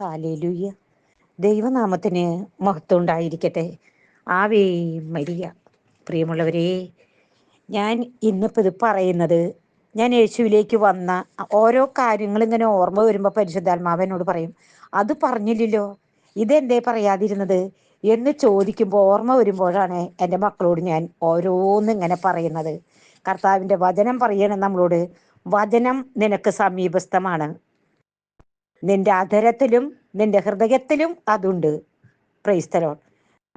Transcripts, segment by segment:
Hallelujah ദൈവനാമത്തിന് മഹത്വം ഉണ്ടായിരിക്കട്ടെ ആവേ മരിയ. പ്രിയമുള്ളവരെ ഞാൻ ഇന്നിപ്പോൾ ഇത് പറയുന്നത് ഞാൻ യേശുവിലേക്ക് വന്ന ഓരോ കാര്യങ്ങൾ ഇങ്ങനെ ഓർമ്മ വരുമ്പോൾ പരിശുദ്ധാത്മാവനോട് പറയും അത് പറഞ്ഞില്ലല്ലോ. ഇതെന്തേ പറയാതിരുന്നത്? എന്ന് ചോദിക്കുമ്പോൾ ഓർമ്മ വരുമ്പോഴാണ് എന്റെ മക്കളോട് ഞാൻ ഓരോന്നും ഇങ്ങനെ പറയുന്നത്. കർത്താവിന്റെ വചനം പറയണം നമ്മളോട് വചനം നിനക്ക് സമീപസ്ഥമാണ്. നിന്റെ അധരത്തിലും നിന്റെ ഹൃദയത്തിലും അതുണ്ട്. പ്രൈസ്തലോൺ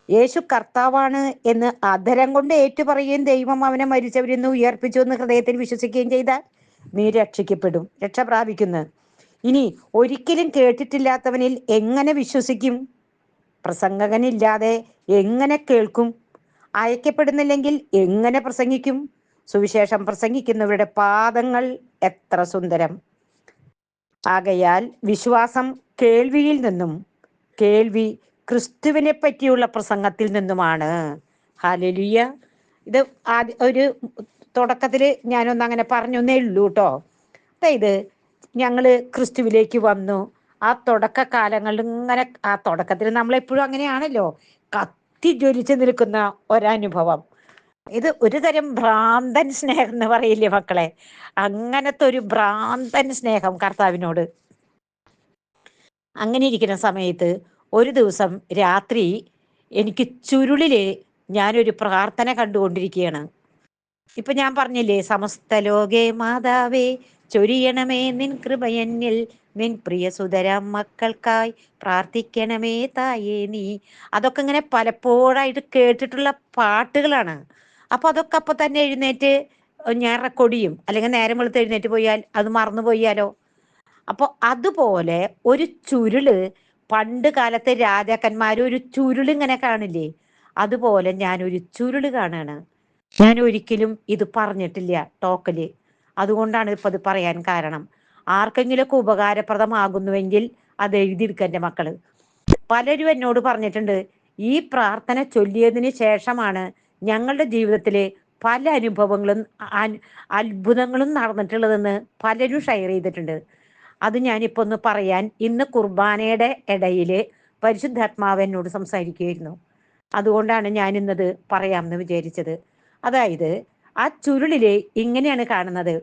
യേശു കർത്താവാണ് എന്ന് അധരം കൊണ്ട് ഏറ്റുപറയുകയും ദൈവം അവനെ മരിച്ചവരിൽ നിന്ന് ഉയർപ്പിച്ചു എന്ന് ഹൃദയത്തിൽ വിശ്വസിക്കുകയും ചെയ്താൽ നീ രക്ഷിക്കപ്പെടും. രക്ഷ പ്രാപിക്കുന്നു. ഇനി ഒരിക്കലും കേട്ടിട്ടില്ലാത്തവനിൽ എങ്ങനെ വിശ്വസിക്കും? പ്രസംഗകനില്ലാതെ എങ്ങനെ കേൾക്കും? അയക്കപ്പെടുന്നില്ലെങ്കിൽ എങ്ങനെ പ്രസംഗിക്കും? സുവിശേഷം പ്രസംഗിക്കുന്നവരുടെ പാദങ്ങൾ എത്ര സുന്ദരം. ആകയാൽ വിശ്വാസം കേൾവിയിൽ നിന്നും കേൾവി ക്രിസ്തുവിനെ പറ്റിയുള്ള പ്രസംഗത്തിൽ നിന്നുമാണ്. ഹാലലിയ ഇത് ആദ്യ ഒരു തുടക്കത്തിൽ ഞാനൊന്ന് അങ്ങനെ പറഞ്ഞൊന്നേ ഉള്ളൂ കേട്ടോ അതായത് ഞങ്ങൾ ക്രിസ്തുവിലേക്ക് വന്നു. ആ തുടക്ക കാലങ്ങളിൽ ഇങ്ങനെ ആ തുടക്കത്തിൽ നമ്മളെപ്പോഴും അങ്ങനെയാണല്ലോ. കത്തി ജ്വലിച്ച് നിൽക്കുന്ന ഒരനുഭവം. ഇത് ഒരു തരം ഭ്രാന്തൻ സ്നേഹം എന്ന് പറയില്ലേ മക്കളെ? അങ്ങനത്തെ ഒരു ഭ്രാന്തൻ സ്നേഹം കർത്താവിനോട്. അങ്ങനെ ഇരിക്കുന്ന സമയത്ത് ഒരു ദിവസം രാത്രി എനിക്ക് ചുരുളിൽ ഞാനൊരു പ്രാർത്ഥന കണ്ടുകൊണ്ടിരിക്കുകയാണ്. ഇപ്പൊ ഞാൻ പറഞ്ഞില്ലേ സമസ്ത ലോകേ മാതാവേ ചൊരിയണമേ നിൻ കൃപയന്നിൽ നിൻ പ്രിയ സുതരാം മക്കൾക്കായി പ്രാർത്ഥിക്കണമേ തായേ നീ. അതൊക്കെ ഇങ്ങനെ പലപ്പോഴായിട്ട് കേട്ടിട്ടുള്ള പാട്ടുകളാണ്. അപ്പൊ അതൊക്കെ അപ്പൊ തന്നെ എഴുന്നേറ്റ് ഞാൻ ചെയ്യും. അല്ലെങ്കിൽ നേരം വെളുത്ത് എഴുന്നേറ്റ് പോയാൽ അത് മറന്നു പോയാലോ? അപ്പോൾ അതുപോലെ ഒരു ചുരുൾ പണ്ട് കാലത്തെ രാജാക്കന്മാർ ഒരു ചുരുൾ ഇങ്ങനെ കാണില്ലേ? അതുപോലെ ഞാൻ ഒരു ചുരുൾ കാണാണ്. ഞാൻ ഒരിക്കലും ഇത് പറഞ്ഞിട്ടില്ല ടോക്കൽ. അതുകൊണ്ടാണ് ഇപ്പൊ അത് പറയാൻ കാരണം. ആർക്കെങ്കിലൊക്കെ ഉപകാരപ്രദമാകുന്നുവെങ്കിൽ അത് എഴുതിയെടുക്കുക എന്റെ മക്കൾ. പലരും എന്നോട് പറഞ്ഞിട്ടുണ്ട് ഈ പ്രാർത്ഥന ചൊല്ലിയതിന് ശേഷമാണ് ഞങ്ങളുടെ ജീവിതത്തിലെ പല അനുഭവങ്ങളും അത്ഭുതങ്ങളും നടന്നിട്ടുള്ളതെന്ന് പലരും ഷെയർ ചെയ്തിട്ടുണ്ട്. അത് ഞാനിപ്പോ ഒന്ന് പറയാൻ ഇന്ന് കുർബാനയുടെ ഇടയിൽ പരിശുദ്ധാത്മാവ് എന്നോട് സംസാരിക്കുകയായിരുന്നു. അതുകൊണ്ടാണ് ഞാൻ ഇന്നത് പറയാമെന്ന് വിചാരിച്ചത്. അതായത് ആ ചുരുളിലെ ഇങ്ങനെയാണ് കാണുന്നത്.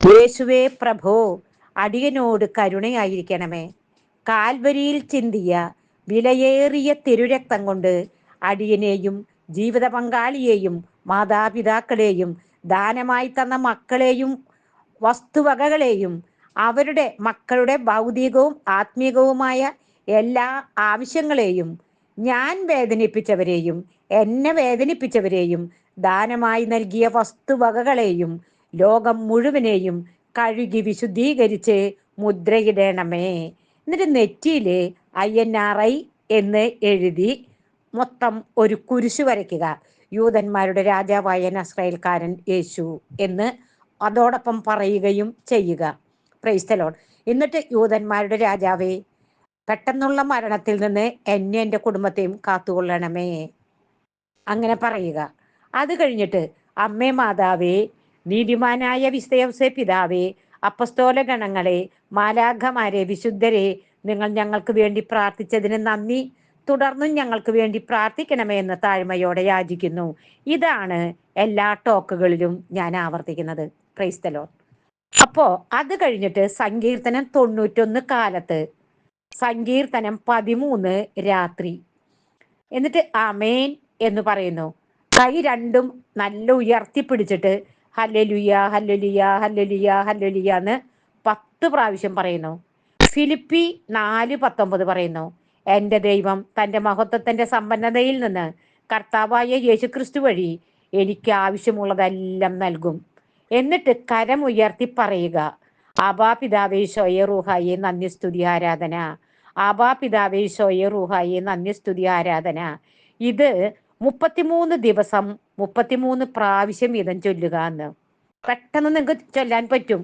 യേശുവേ പ്രഭോ അടിയനോട് കരുണയായിരിക്കണമേ. കാൽവരിയിൽ ചിന്തിയ വിലയേറിയ തിരുരക്തം കൊണ്ട് അടിയനെയും ജീവിത പങ്കാളിയെയും മാതാപിതാക്കളെയും ദാനമായി തന്ന മക്കളെയും വസ്തുവകകളെയും അവരുടെ മക്കളുടെ ഭൗതികവും ആത്മീകവുമായ എല്ലാ ആവശ്യങ്ങളെയും ഞാൻ വേദനിപ്പിച്ചവരെയും എന്നെ വേദനിപ്പിച്ചവരെയും ദാനമായി നൽകിയ വസ്തുവകകളെയും ലോകം മുഴുവനെയും കഴുകി വിശുദ്ധീകരിച്ച് മുദ്രയിടണമേ. എന്നിട്ട് നെറ്റിയിലെ ഐ എൻ ആർ ഐ എന്ന് എഴുതി മൊത്തം ഒരു കുരിശു വരയ്ക്കുക. യൂതന്മാരുടെ രാജാവായ നസ്രയേൽക്കാരൻ യേശു എന്ന് അതോടൊപ്പം പറയുകയും ചെയ്യുക. പ്രൈസ്തലോൺ എന്നിട്ട് യൂതന്മാരുടെ രാജാവേ പെട്ടെന്നുള്ള മരണത്തിൽ നിന്ന് എന്നെ എന്റെ കുടുംബത്തെയും കാത്തുകൊള്ളണമേ. അങ്ങനെ പറയുക. അത് കഴിഞ്ഞിട്ട് അമ്മേ മാതാവേ നീതിമാനായ വിസ്തയവസെ പിതാവേ അപ്പസ്തോല ഗണങ്ങളെ മാലാഖമാരെ വിശുദ്ധരെ നിങ്ങൾ ഞങ്ങൾക്ക് വേണ്ടി പ്രാർത്ഥിച്ചതിന് നന്ദി. തുടർന്നും ഞങ്ങൾക്ക് വേണ്ടി പ്രാർത്ഥിക്കണമേ എന്ന് താഴ്മയോടെ യാചിക്കുന്നു. ഇതാണ് എല്ലാ ടോക്കുകളിലും ഞാൻ ആവർത്തിക്കുന്നത്. ക്രൈസ്തലോ അപ്പോ അത് കഴിഞ്ഞിട്ട് സങ്കീർത്തനം തൊണ്ണൂറ്റൊന്ന് കാലത്ത് സങ്കീർത്തനം പതിമൂന്ന് രാത്രി. എന്നിട്ട് അമേൻ എന്ന് പറയുന്നു. കൈ രണ്ടും നല്ല ഉയർത്തി പിടിച്ചിട്ട് ഹല്ലലുയ ഹല്ലലുയ ഹല്ലലുയ ഹല്ലലുയ എന്ന് പത്ത് പ്രാവശ്യം പറയുന്നു. ഫിലിപ്പി നാല് പത്തൊമ്പത് പറയുന്നു. എന്റെ ദൈവം തന്റെ മഹത്വത്തിന്റെ സമ്പന്നതയിൽ നിന്ന് കർത്താവായ യേശുക്രിസ്തു വഴി എനിക്ക് ആവശ്യമുള്ളതെല്ലാം നൽകും. എന്നിട്ട് കരം ഉയർത്തി പറയുക ആബാ പിതാവേ ഷോയെ റൂഹായെ നന്ദി സ്തുതി ആരാധന. ആബാ പിതാവേ ഷോയെ റൂഹായെ നന്ദി സ്തുതി ആരാധന. ഇത് മുപ്പത്തിമൂന്ന് ദിവസം മുപ്പത്തിമൂന്ന് പ്രാവശ്യം വീതം ചൊല്ലുക എന്ന്. പെട്ടെന്ന് നിങ്ങൾക്ക് ചൊല്ലാൻ പറ്റും.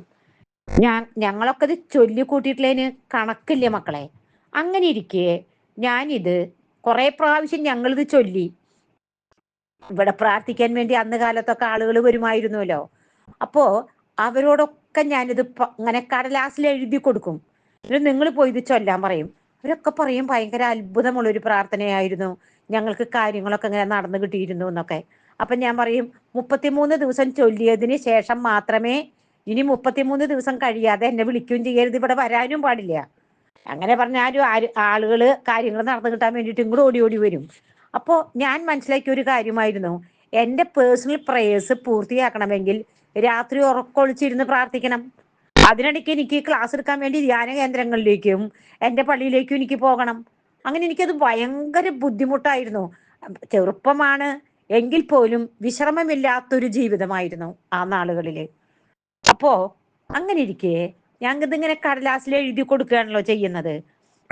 ഞാൻ ഞങ്ങളൊക്കെ ഇത് ചൊല്ലി കൂട്ടിയിട്ടില്ലേന് കണക്കില്ല മക്കളെ? അങ്ങനെ ഇരിക്കെ ഞാനിത് കുറെ പ്രാവശ്യം ഞങ്ങളിത് ചൊല്ലി. ഇവിടെ പ്രാർത്ഥിക്കാൻ വേണ്ടി അന്ന് കാലത്തൊക്കെ ആളുകൾ വരുമായിരുന്നല്ലോ. അപ്പോ അവരോടൊക്കെ ഞാനിത് ഇങ്ങനെ കടലാസിൽ എഴുതി കൊടുക്കും. എന്നിട്ട് നിങ്ങൾ പോയി ഇത് ചൊല്ലാൻ പറയും. അവരൊക്കെ പറയും ഭയങ്കര അത്ഭുതമുള്ള ഒരു പ്രാർത്ഥനയായിരുന്നു. ഞങ്ങൾക്ക് കാര്യങ്ങളൊക്കെ ഇങ്ങനെ നടന്നു കിട്ടിയിരുന്നു എന്നൊക്കെ. അപ്പൊ ഞാൻ പറയും മുപ്പത്തിമൂന്ന് ദിവസം ചൊല്ലിയതിന് ശേഷം മാത്രമേ ഇനി മുപ്പത്തിമൂന്ന് ദിവസം കഴിയാതെ എന്നെ വിളിക്കുകയും ചെയ്യരുത്. ഇവിടെ വരാനും പാടില്ല. അങ്ങനെ പറഞ്ഞാലും ആര് ആളുകൾ കാര്യങ്ങൾ നടന്നു കിട്ടാൻ വേണ്ടിയിട്ട് ഇങ്ങോട്ട് ഓടി ഓടി വരും. അപ്പോൾ ഞാൻ മനസ്സിലാക്കിയ ഒരു കാര്യമായിരുന്നു. എന്റെ പേഴ്സണൽ പ്രേയേഴ്സ് പൂർത്തിയാക്കണമെങ്കിൽ രാത്രി ഉറക്കൊളിച്ചിരുന്ന് പ്രാർത്ഥിക്കണം. അതിനിടയ്ക്ക് എനിക്ക് ക്ലാസ് എടുക്കാൻ വേണ്ടി ധ്യാന കേന്ദ്രങ്ങളിലേക്കും എന്റെ പള്ളിയിലേക്കും എനിക്ക് പോകണം. അങ്ങനെ എനിക്കത് ഭയങ്കര ബുദ്ധിമുട്ടായിരുന്നു. ചെറുപ്പമാണ് എങ്കിൽ പോലും വിശ്രമമില്ലാത്തൊരു ജീവിതമായിരുന്നു ആ നാളുകളിൽ അപ്പോ അങ്ങനെ ഇരിക്കെ ഞാൻ ഇതിങ്ങനെ കടലാസിൽ എഴുതി കൊടുക്കുകയാണല്ലോ ചെയ്യുന്നത്.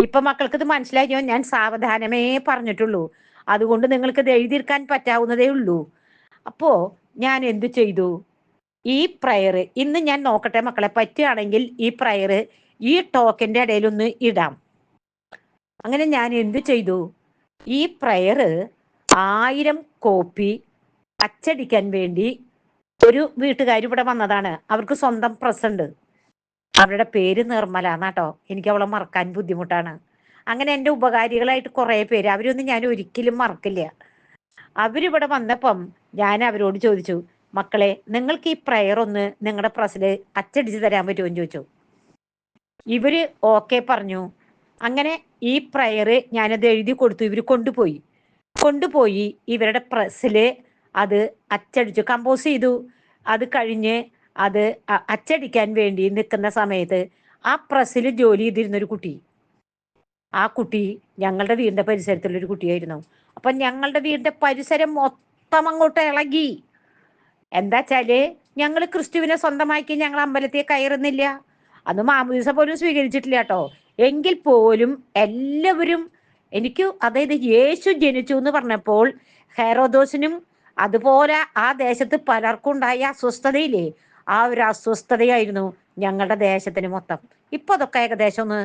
ഇപ്പൊ മക്കൾക്ക് ഇത് മനസ്സിലായോ? ഞാൻ സാവധാനമേ പറഞ്ഞിട്ടുള്ളൂ. അതുകൊണ്ട് നിങ്ങൾക്ക് ഇത് എഴുതിയെടുക്കാൻ പറ്റാവുന്നതേ ഉള്ളൂ. അപ്പോ ഞാൻ എന്തു ചെയ്തു? ഈ പ്രയർ ഇന്ന് ഞാൻ നോക്കട്ടെ മക്കളെ പറ്റുകയാണെങ്കിൽ ഈ പ്രയർ ഈ ടോക്കിന്റെ ഇടയിൽ ഒന്ന് ഇടാം. അങ്ങനെ ഞാൻ എന്തു ചെയ്തു? ഈ പ്രയർ ആയിരം കോപ്പി അച്ചടിക്കാൻ വേണ്ടി ഒരു വീട്ടുകാർ ഇവിടെ വന്നതാണ്. അവർക്ക് സ്വന്തം പ്രസ് ഉണ്ട്. അവരുടെ പേര് നിർമ്മല എന്നാട്ടോ എനിക്ക് അവളെ മറക്കാൻ ബുദ്ധിമുട്ടാണ്. അങ്ങനെ എന്റെ ഉപകാരികളായിട്ട് കുറേ പേര് അവരൊന്നും ഞാൻ ഒരിക്കലും മറക്കില്ല. അവരിവിടെ വന്നപ്പം ഞാൻ അവരോട് ചോദിച്ചു മക്കളെ നിങ്ങൾക്ക് ഈ പ്രയർ ഒന്ന് നിങ്ങളുടെ പ്രസിൽ അച്ചടിച്ച് തരാൻ പറ്റുമോ? എന്ന് ചോദിച്ചു. ഇവർ ഓക്കെ പറഞ്ഞു. അങ്ങനെ ഈ പ്രയർ ഞാനത് എഴുതി കൊടുത്തു. ഇവർ കൊണ്ടുപോയി. കൊണ്ടുപോയി ഇവരുടെ പ്രസിൽ അത് അച്ചടിച്ചു കമ്പോസ് ചെയ്തു. അത് കഴിഞ്ഞ് അത് അച്ചടിക്കാൻ വേണ്ടി നിൽക്കുന്ന സമയത്ത് ആ പ്രസ്സിൽ ജോലി ചെയ്തിരുന്ന ഒരു കുട്ടി. ആ കുട്ടി ഞങ്ങളുടെ വീടിന്റെ പരിസരത്തുള്ള ഒരു കുട്ടിയായിരുന്നു. അപ്പൊ ഞങ്ങളുടെ വീടിന്റെ പരിസരം മൊത്തം അങ്ങോട്ട് ഇളകി. എന്താ വെച്ചാൽ ഞങ്ങൾ ക്രിസ്തുവിനെ സ്വന്തമാക്കി ഞങ്ങൾ അമ്പലത്തിൽ കയറുന്നില്ല. അന്ന് മാമൂസ പോലും സ്വീകരിച്ചിട്ടില്ല കേട്ടോ. എങ്കിൽ പോലും എല്ലാവരും എനിക്ക് അതായത് യേശു ജനിച്ചു എന്ന് പറഞ്ഞപ്പോൾ ഹെറോദോസിനും അതുപോലെ ആ ദേശത്ത് പലർക്കും ഉണ്ടായ അസ്വസ്ഥതയില്ലേ? ആ ഒരു അസ്വസ്ഥതയായിരുന്നു ഞങ്ങളുടെ ദേശത്തിന് മൊത്തം. ഇപ്പൊ അതൊക്കെ ഏകദേശം ഒന്ന്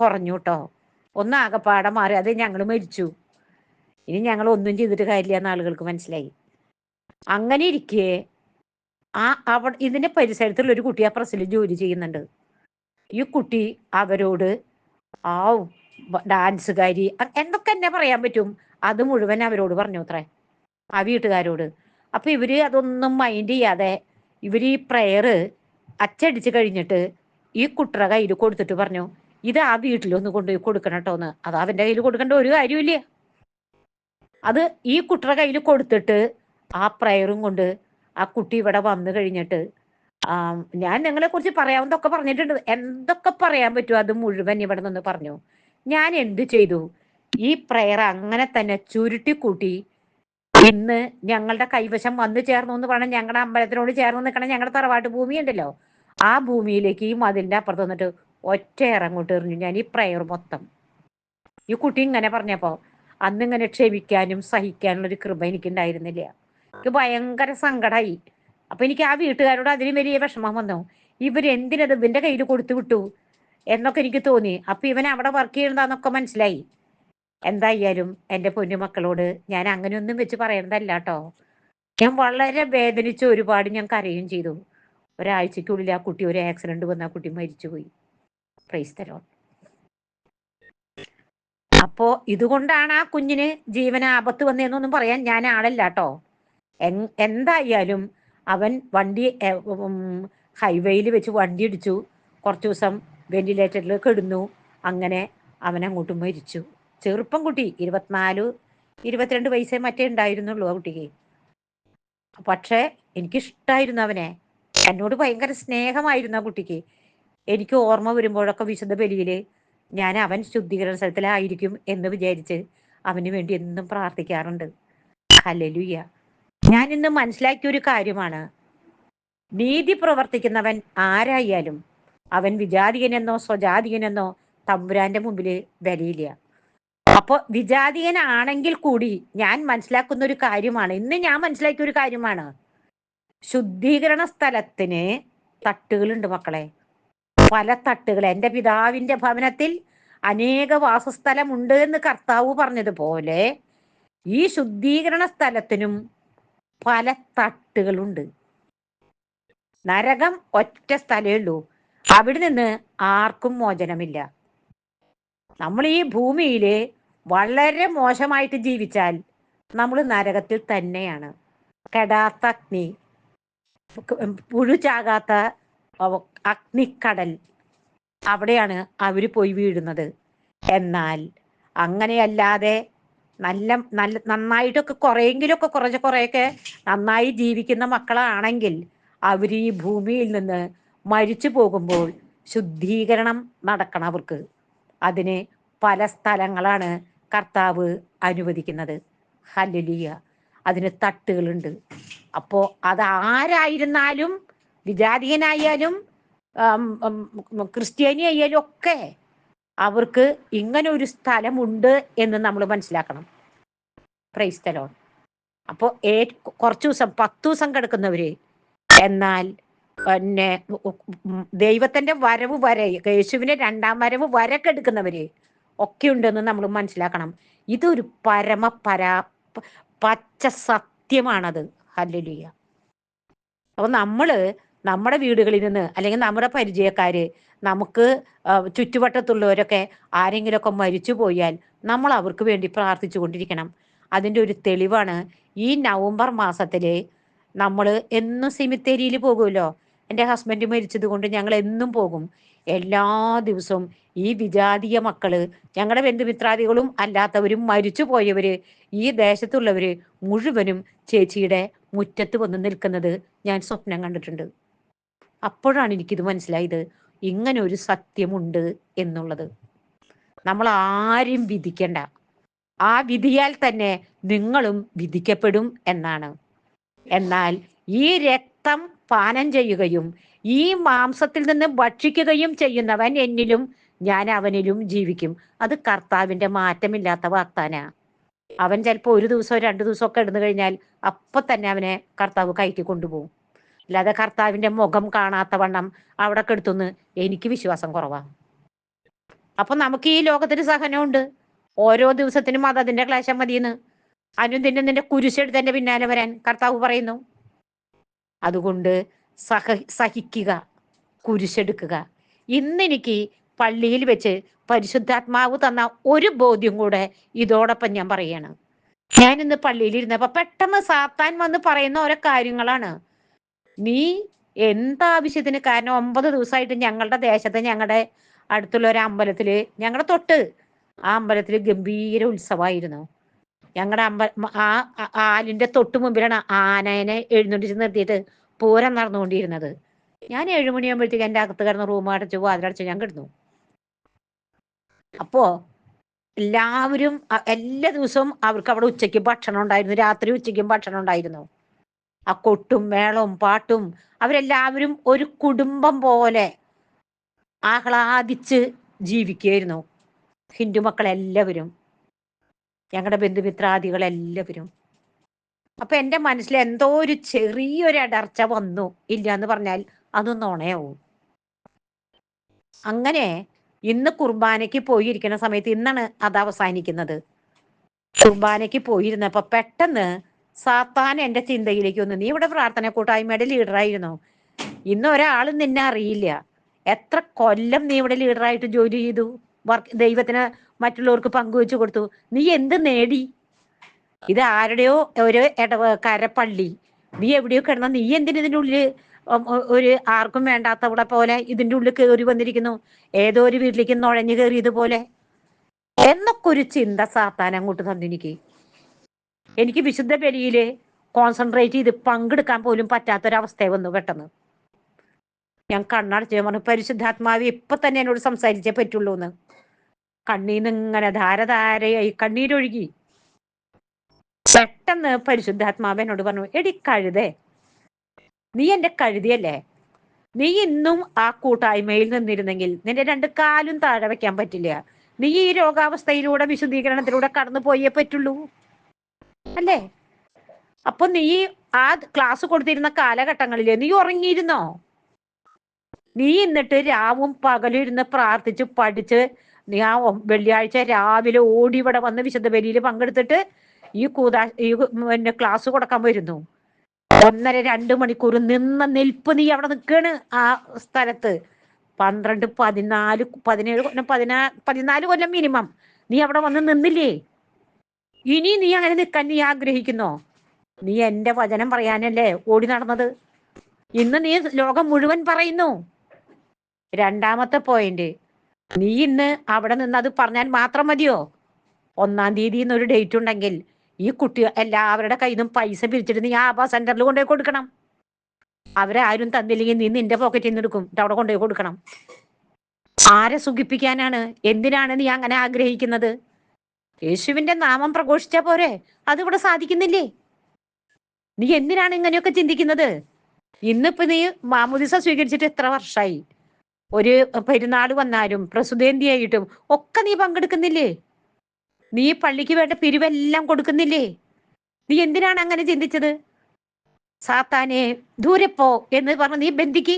കുറഞ്ഞു കേട്ടോ ഒന്ന് ആകെപ്പാടെ മാറി. അത് ഞങ്ങൾ മരിച്ചു. ഇനി ഞങ്ങൾ ഒന്നും ചെയ്തിട്ട് കാര്യമില്ല എന്ന് ആളുകൾക്ക് മനസ്സിലായി. അങ്ങനെ ഇരിക്കേ ആ അവ ഇതിന്റെ പരിസരത്തുള്ള ഒരു കുട്ടി ആ പ്രസിൽ ജോലി ചെയ്യുന്നുണ്ട്. ഈ കുട്ടി അവരോട് ആ ഡാൻസുകാരി എന്തൊക്കെ എന്നെ പറയാൻ പറ്റും? അത് മുഴുവൻ അവരോട് പറഞ്ഞു അത്രേ ആ വീട്ടുകാരോട്. അപ്പൊ ഇവർ അതൊന്നും മൈൻഡ് ചെയ്യാതെ ഇവർ ഈ പ്രയർ അച്ചടിച്ച് കഴിഞ്ഞിട്ട് ഈ കുട്ടറ കയ്യിൽ കൊടുത്തിട്ട് പറഞ്ഞു ഇത് ആ വീട്ടിലൊന്ന് കൊണ്ടുപോയി കൊടുക്കണം കേട്ടോ എന്ന് അത് അവന്റെ കയ്യിൽ കൊടുക്കേണ്ട ഒരു കാര്യമില്ല അത് ഈ കുട്ടറ കയ്യിൽ കൊടുത്തിട്ട് ആ പ്രയറും കൊണ്ട് ആ കുട്ടി ഇവിടെ വന്നു കഴിഞ്ഞിട്ട് ഞാൻ നിങ്ങളെ കുറിച്ച് പറയാവുന്നതൊക്കെ പറഞ്ഞിട്ടുണ്ട്. എന്തൊക്കെ പറയാൻ പറ്റുമോ അത് മുഴുവൻ ഇവിടെ നിന്ന് പറഞ്ഞു. ഞാൻ എന്ത് ചെയ്തു? ഈ പ്രയർ അങ്ങനെ തന്നെ ചുരുട്ടി കൂട്ടി ഇന്ന് ഞങ്ങളുടെ കൈവശം വന്നു ചേർന്നു എന്ന് പറഞ്ഞാൽ ഞങ്ങളുടെ അമ്പലത്തിനോട് ചേർന്ന് നിൽക്കണം ഞങ്ങളുടെ തറവാട്ട് ഭൂമി ഉണ്ടല്ലോ ആ ഭൂമിയിലേക്ക് ഈ മതിലിന്റെ അപ്പുറത്ത് വന്നിട്ട് ഒറ്റ ഇറങ്ങോട്ട് എറിഞ്ഞു. ഞാൻ ഈ പ്രയർ മൊത്തം. ഈ കുട്ടി ഇങ്ങനെ പറഞ്ഞപ്പോ അന്ന് ഇങ്ങനെ ക്ഷമിക്കാനും സഹിക്കാനുള്ള ഒരു കൃപ എനിക്ക് ഉണ്ടായിരുന്നില്ല എനിക്ക് ഭയങ്കര സങ്കടമായി അപ്പൊ എനിക്ക് ആ വീട്ടുകാരോട് അതിന് വലിയ വിഷമം വന്നു. ഇവരെന്തിനത് ഇവന്റെ കയ്യിൽ കൊടുത്തു വിട്ടു? എന്നൊക്കെ എനിക്ക് തോന്നി. അപ്പൊ ഇവൻ അവിടെ വർക്ക് ചെയ്യണതാന്നൊക്കെ മനസ്സിലായി. എന്തായാലും എന്റെ പൊന്നുമക്കളോട് ഞാൻ അങ്ങനെയൊന്നും വെച്ച് പറയണതല്ല കേട്ടോ. ഞാൻ വളരെ വേദനിച്ച് ഒരുപാട് ഞാൻ കരയും ചെയ്തു. ഒരാഴ്ചക്കുള്ളിൽ ആ കുട്ടി ഒരു ആക്സിഡന്റ് വന്ന് ആ കുട്ടി മരിച്ചുപോയി. പ്രൈസ് തരോ അപ്പോ ഇതുകൊണ്ടാണ് ആ കുഞ്ഞിന് ജീവന ആപത്ത് വന്നതെന്നൊന്നും പറയാൻ ഞാൻ ആളല്ല കേട്ടോ. എന്തായാലും അവൻ വണ്ടി ഹൈവേയിൽ വെച്ച് വണ്ടി ഇടിച്ചു. കുറച്ച് ദിവസം വെന്റിലേറ്ററിൽ കിടന്നു. അങ്ങനെ അവൻ അങ്ങോട്ട് മരിച്ചു. ചെറുപ്പം കുട്ടി ഇരുപത്തിനാല് ഇരുപത്തിരണ്ട് വയസ്സേ മറ്റേ ഉണ്ടായിരുന്നുള്ളൂ ആ കുട്ടിക്ക്. പക്ഷേ എനിക്കിഷ്ടായിരുന്നു അവനെ. എന്നോട് ഭയങ്കര സ്നേഹമായിരുന്നു ആ കുട്ടിക്ക്. എനിക്ക് ഓർമ്മ വരുമ്പോഴൊക്കെ വിശുദ്ധ ബലിയിൽ ഞാൻ അവൻ ശുദ്ധീകരണ സ്ഥലത്തിലായിരിക്കും എന്ന് വിചാരിച്ച് അവന് വേണ്ടി എന്നും പ്രാർത്ഥിക്കാറുണ്ട്. ഹലലുയ്യ ഞാൻ ഇന്ന് മനസ്സിലാക്കിയ ഒരു കാര്യമാണ്. നീതി പ്രവർത്തിക്കുന്നവൻ ആരായാലും അവൻ വിജാതികനെന്നോ സ്വജാതികനെന്നോ തമ്പുരാന്റെ മുമ്പിൽ വിലയില്ല അപ്പൊ വിജാതീയനാണെങ്കിൽ കൂടി ഞാൻ മനസ്സിലാക്കുന്ന ഒരു കാര്യമാണ്. ഇന്ന് ഞാൻ മനസ്സിലാക്കിയ ഒരു കാര്യമാണ്. ശുദ്ധീകരണ സ്ഥലത്തിന് തട്ടുകളുണ്ട് മക്കളെ. പല തട്ടുകൾ. എന്റെ പിതാവിന്റെ ഭവനത്തിൽ അനേക വാസസ്ഥലമുണ്ട് എന്ന് കർത്താവ് പറഞ്ഞതുപോലെ ഈ ശുദ്ധീകരണ സ്ഥലത്തിനും പല തട്ടുകളുണ്ട്. നരകം ഒറ്റ സ്ഥലമേ ഉള്ളൂ. അവിടെ നിന്ന് ആർക്കും മോചനമില്ല. നമ്മൾ ഈ ഭൂമിയിൽ വളരെ മോശമായിട്ട് ജീവിച്ചാൽ നമ്മൾ നരകത്തിൽ തന്നെയാണ്. കെടാത്ത അഗ്നി പുഴു ചാകാത്ത അഗ്നിക്കടൽ അവിടെയാണ് അവർ പോയി വീഴുന്നത്. എന്നാൽ അങ്ങനെയല്ലാതെ നല്ല നല്ല നന്നായിട്ടൊക്കെ കുറേങ്കിലൊക്കെ കുറച്ച് കുറേയൊക്കെ നന്നായി ജീവിക്കുന്ന മക്കളാണെങ്കിൽ അവർ ഈ ഭൂമിയിൽ നിന്ന് മരിച്ചു പോകുമ്പോൾ ശുദ്ധീകരണം നടക്കണം അവർക്ക്. അതിന് പല സ്ഥലങ്ങളാണ് കർത്താവ് അനുവദിക്കുന്നത്. ഹലലിയ അതിന് തട്ടുകളുണ്ട്. അപ്പോ അത് ആരായിരുന്നാലും വിജാതീയനായാലും ക്രിസ്ത്യാനി ആയാലും ഒക്കെ അവർക്ക് ഇങ്ങനെ ഒരു സ്ഥലമുണ്ട് എന്ന് നമ്മൾ മനസ്സിലാക്കണം. പ്രൈസ്തലോൺ അപ്പോൾ ഏ കുറച്ച് ദിവസം പത്ത് ദിവസം കിടക്കുന്നവര് എന്നാൽ പിന്നെ ദൈവത്തിന്റെ വരവ് വരെ യേശുവിന്റെ രണ്ടാം വരവ് വരെ കെടുക്കുന്നവര് ഒക്കെ ഉണ്ടെന്ന് നമ്മൾ മനസ്സിലാക്കണം. ഇതൊരു പരമ പരാ പച്ച സത്യമാണത്. ഹല്ലുലിയ. അപ്പൊ നമ്മൾ നമ്മുടെ വീടുകളിൽ നിന്ന് അല്ലെങ്കിൽ നമ്മുടെ പരിചയക്കാര് നമുക്ക് ചുറ്റുവട്ടത്തുള്ളവരൊക്കെ ആരെങ്കിലുമൊക്കെ മരിച്ചു പോയാൽ നമ്മൾ അവർക്ക് വേണ്ടി പ്രാർത്ഥിച്ചു കൊണ്ടിരിക്കണം. അതിന്റെ ഒരു തെളിവാണ് ഈ നവംബർ മാസത്തിൽ നമ്മൾ എന്നും സിമിത്തേരിയിൽ പോകുമല്ലോ. എന്റെ ഹസ്ബൻഡ് മരിച്ചത് കൊണ്ട് ഞങ്ങൾ എന്നും പോകും. എല്ലാ ദിവസവും ഈ വിജാതീയ മക്കൾ ഞങ്ങളുടെ ബന്ധുമിത്രാദികളും അല്ലാത്തവരും മരിച്ചു പോയവര് ഈ ദേശത്തുള്ളവര് മുഴുവനും ചേച്ചിയുടെ മുറ്റത്ത് വന്ന് നിൽക്കുന്നത് ഞാൻ സ്വപ്നം കണ്ടിട്ടുണ്ട്. അപ്പോഴാണ് എനിക്കിത് മനസ്സിലായത്. ഇങ്ങനെ ഒരു സത്യമുണ്ട് എന്നുള്ളത്. നമ്മൾ ആരും വിധിക്കണ്ട. ആ വിധിയാൽ തന്നെ നിങ്ങളും വിധിക്കപ്പെടും എന്നാണ്. എന്നാൽ ഈ രക്തം പാനം ചെയ്യുകയും ഈ മാംസത്തിൽ നിന്ന് ഭക്ഷിക്കുകയും ചെയ്യുന്നവൻ എന്നിലും ഞാൻ അവനിലും ജീവിക്കും. അത് കർത്താവിന്റെ മാറ്റമില്ലാത്ത വാഗ്ദാന. അവൻ ചിലപ്പോൾ ഒരു ദിവസമോ രണ്ടു ദിവസമോ ഒക്കെ ഇടുന്നു കഴിഞ്ഞാൽ അപ്പൊ തന്നെ അവനെ കർത്താവ് കൈക്ക് കൊണ്ടുപോകും. അല്ലാതെ കർത്താവിന്റെ മുഖം കാണാത്ത വണ്ണം അവിടെ കെടുത്തുനിന്ന് എനിക്ക് വിശ്വാസം കുറവാണ് അപ്പൊ നമുക്ക് ഈ ലോകത്തിന് സഹനമുണ്ട്. ഓരോ ദിവസത്തിനും അത് അതിന്റെ ക്ലേശം മതിയെന്ന്. അനുദിനം നിന്റെ കുരിശെടുത്തന്റെ പിന്നാലെ വരാൻ കർത്താവ് പറയുന്നു. അതുകൊണ്ട് സഹ സഹിക്കുക കുരിശെടുക്കുക. ഇന്നെനിക്ക് പള്ളിയിൽ വെച്ച് പരിശുദ്ധാത്മാവ് തന്ന ഒരു ബോധ്യം കൂടെ ഇതോടൊപ്പം ഞാൻ പറയാണ്. ഞാൻ ഇന്ന് പള്ളിയിൽ ഇരുന്നപ്പോ പെട്ടെന്ന് സാത്താൻ വന്ന് പറയുന്ന ഓരോ കാര്യങ്ങളാണ്. നീ എന്താവശ്യത്തിന് കാരണം ഒമ്പത് ദിവസമായിട്ട് ഞങ്ങളുടെ ദേശത്ത് ഞങ്ങളുടെ അടുത്തുള്ള ഒരു അമ്പലത്തിൽ ഞങ്ങളുടെ തൊട്ട് ആ അമ്പലത്തിൽ ഗംഭീര ഉത്സവമായിരുന്നു ഞങ്ങളുടെ അമ്പ ആ ആലിന്റെ തൊട്ട് മുമ്പിലാണ് ആനേനെ എഴുന്നേറ്റ് നിർത്തിയിട്ട് പൂരം നടന്നുകൊണ്ടിരുന്നത്. ഞാൻ ഏഴുമണിയാകുമ്പോഴത്തേക്ക് എന്റെ അകത്ത് കിടന്ന് റൂം അടച്ചു വാതിലടച്ചു ഞാൻ കിടന്നു. അപ്പോ എല്ലാവരും എല്ലാ ദിവസവും അവർക്ക് അവിടെ ഉച്ചയ്ക്ക് ഭക്ഷണം ഉണ്ടായിരുന്നു. രാത്രി ഉച്ചയ്ക്കും ഭക്ഷണം ഉണ്ടായിരുന്നു. ആ കൊട്ടും മേളവും പാട്ടും അവരെല്ലാവരും ഒരു കുടുംബം പോലെ ആഹ്ലാദിച്ച് ജീവിക്കുകയായിരുന്നു. ഹിന്ദു മക്കളെല്ലാവരും ഞങ്ങളുടെ ബന്ധുമിത്രാദികളെല്ലാവരും. അപ്പൊ എന്റെ മനസ്സിൽ എന്തോ ഒരു ചെറിയൊരു അടർച്ച വന്നു. ഇല്ല എന്ന് പറഞ്ഞാൽ അത് നുണയാവും അങ്ങനെ ഇന്ന് കുർബാനയ്ക്ക് പോയിരിക്കുന്ന സമയത്ത് ഇന്നാണ് അത് അവസാനിക്കുന്നത്. കുർബാനയ്ക്ക് പോയിരുന്നപ്പോ പെട്ടെന്ന് സാത്താൻ എന്റെ ചിന്തയിലേക്ക് വന്നു. നീ ഇവിടെ പ്രാർത്ഥന കൂട്ടായ്മയുടെ ലീഡറായിരുന്നു ഇന്ന് ഒരാൾ നിന്നെ അറിയില്ല. എത്ര കൊല്ലം നീ ഇവിടെ ലീഡറായിട്ട് ജോലി ചെയ്തു? വർക്ക് ദൈവത്തിന് മറ്റുള്ളവർക്ക് പങ്കുവെച്ചു കൊടുത്തു. നീ എന്ത് നേടി? ഇത് ആരുടെയോ ഒരു കരപ്പള്ളി. പള്ളി നീ എവിടെയോ കിടന്ന നീ എന്തിനു ഉള്ളിൽ ഒരു ആർക്കും വേണ്ടാത്തവിടെ പോലെ ഇതിന്റെ ഉള്ളിൽ കയറി വന്നിരിക്കുന്നു? ഏതോ ഒരു വീട്ടിലേക്ക് നുഴഞ്ഞു കയറിയതുപോലെ എന്നൊക്കെ ഒരു ചിന്ത സാത്താൻ അങ്ങോട്ട് തന്നെനിക്ക് എനിക്ക്. വിശുദ്ധ ബലിയിൽ കോൺസെൻട്രേറ്റ് ചെയ്ത് പങ്കെടുക്കാൻ പോലും പറ്റാത്തൊരവസ്ഥ വന്നു പെട്ടെന്ന്. ഞാൻ കണ്ണടച്ച് പറഞ്ഞു പരിശുദ്ധാത്മാവ് ഇപ്പൊ തന്നെ എന്നോട് സംസാരിച്ചേ പറ്റുള്ളൂ എന്ന് കണ്ണീന്ന് ഇങ്ങനെ ധാരധാരയായി കണ്ണീരൊഴുകി. പെട്ടെന്ന് പരിശുദ്ധാത്മാവ് എന്നോട് പറഞ്ഞു എടി കഴുതേ നീ എന്റെ കഴുതിയല്ലേ? നീ ഇന്നും ആ കൂട്ടായ്മയിൽ നിന്നിരുന്നെങ്കിൽ നിന്റെ രണ്ട് കാലും താഴെ വെക്കാൻ പറ്റില്ല. നീ ഈ രോഗാവസ്ഥയിലൂടെ വിശുദ്ധീകരണത്തിലൂടെ കടന്നു പോയേ പറ്റുള്ളൂ. അല്ലേ? അപ്പൊ നീ ആ ക്ലാസ് കൊടുത്തിരുന്ന കാലഘട്ടങ്ങളിൽ നീ ഉറങ്ങിയിരുന്നോ? നീ എന്നിട്ട് രാവും പകലും ഇരുന്ന് പ്രാർത്ഥിച്ച് പഠിച്ച് നീ ആ വെള്ളിയാഴ്ച രാവിലെ ഓടി ഇവിടെ വന്ന് വിശുദ്ധ ബലിയിൽ പങ്കെടുത്തിട്ട് ഈ കൂതാ ഈ പിന്നെ ക്ലാസ് കൊടുക്കാൻ വരുന്നു. ഒന്നര രണ്ട് മണിക്കൂർ നിന്ന നിൽപ്പ് നീ അവിടെ നിൽക്കാണ് ആ സ്ഥലത്ത്. പന്ത്രണ്ട് പതിനാല് പതിനേഴ് കൊല്ലം പതിനാ പതിനാല് കൊല്ലം മിനിമം നീ അവിടെ വന്ന് നിന്നില്ലേ? ഇനി നീ അങ്ങനെ നിൽക്കാൻ നീ ആഗ്രഹിക്കുന്നോ? നീ എന്റെ വചനം പറയാനല്ലേ ഓടി നടന്നത്? ഇന്ന് നീ ലോകം മുഴുവൻ പറയുന്നു. രണ്ടാമത്തെ പോയിന്റ് നീ ഇന്ന് അവിടെ നിന്ന് അത് പറഞ്ഞാൽ മാത്രം മതിയോ? ഒന്നാം തീയതി ഒരു ഡേറ്റ് ഉണ്ടെങ്കിൽ ഈ കുട്ടി എല്ലാവരുടെ കയ്യിൽ നിന്നും പൈസ പിരിച്ചിട്ട് നീ ആഭാ സെന്ററിൽ കൊണ്ടുപോയി കൊടുക്കണം. അവരെ ആരും തന്നില്ലെങ്കിൽ നീ നിന്റെ പോക്കറ്റിൽ നിന്ന് എടുക്കും. അവിടെ കൊണ്ടുപോയി കൊടുക്കണം. ആരെ സുഖിപ്പിക്കാനാണ്? എന്തിനാണ് നീ അങ്ങനെ ആഗ്രഹിക്കുന്നത്? യേശുവിന്റെ നാമം പ്രഘോഷിച്ച പോരെ? അതിവിടെ സാധിക്കുന്നില്ലേ? നീ എന്തിനാണ് ഇങ്ങനെയൊക്കെ ചിന്തിക്കുന്നത്? ഇന്നിപ്പോ നീ മാമുദിസ സ്വീകരിച്ചിട്ട് എത്ര വർഷമായി ഒരു പെരുന്നാൾ വന്നാലും പ്രസുതേന്തിയായിട്ടും ഒക്കെ നീ പങ്കെടുക്കുന്നില്ലേ? നീ പള്ളിക്ക് വേണ്ട പിരിവെല്ലാം കൊടുക്കുന്നില്ലേ? നീ എന്തിനാണ് അങ്ങനെ ചിന്തിച്ചത്? സാത്താനെ ദൂരെ പോ എന്ന് പറഞ്ഞ് നീ ബന്ധിക്ക്.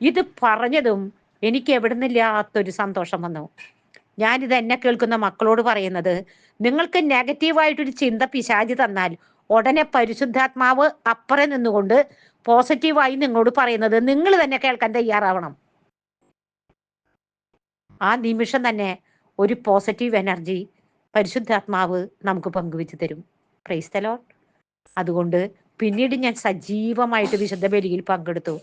ഇത് പറഞ്ഞതും എനിക്ക് എവിടുന്നില്ലാത്തൊരു സന്തോഷം വന്നു. ഞാനിത് എന്നെ കേൾക്കുന്ന മക്കളോട് പറയുന്നത് നിങ്ങൾക്ക് നെഗറ്റീവായിട്ടൊരു ചിന്ത പിശാചി തന്നാൽ ഉടനെ പരിശുദ്ധാത്മാവ് അപ്പുറം നിന്നുകൊണ്ട് പോസിറ്റീവായി നിങ്ങളോട് പറയുന്നത് നിങ്ങൾ തന്നെ കേൾക്കാൻ തയ്യാറാവണം. ആ നിമിഷം തന്നെ ഒരു പോസിറ്റീവ് എനർജി പരിശുദ്ധാത്മാവ് നമുക്ക് പങ്കുവെച്ച് തരും. പ്രൈസ്തലോൺ അതുകൊണ്ട് പിന്നീട് ഞാൻ സജീവമായിട്ട് വിശുദ്ധ ബലിയിൽ പങ്കെടുത്തു.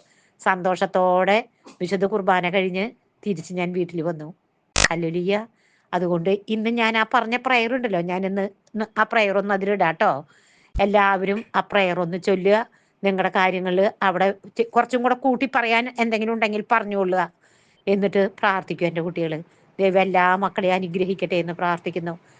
സന്തോഷത്തോടെ വിശുദ്ധ കുർബാന കഴിഞ്ഞ് തിരിച്ച് ഞാൻ വീട്ടിൽ വന്നു. അല്ലുലിയ അതുകൊണ്ട് ഇന്ന് ഞാൻ ആ പറഞ്ഞ പ്രയർ ഉണ്ടല്ലോ. ഞാൻ ഇന്ന് ആ പ്രയർ ഒന്ന് അതിലിടാട്ടോ എല്ലാവരും ആ പ്രയർ ഒന്ന് ചൊല്ലുക. നിങ്ങളുടെ കാര്യങ്ങൾ അവിടെ കുറച്ചും കൂടെ കൂട്ടി പറയാൻ എന്തെങ്കിലും ഉണ്ടെങ്കിൽ പറഞ്ഞുകൊള്ളുക. എന്നിട്ട് പ്രാർത്ഥിക്കും എന്റെ കുട്ടികൾ ദൈവം എല്ലാ മക്കളെയും അനുഗ്രഹിക്കട്ടെ എന്ന് പ്രാർത്ഥിക്കുന്നു.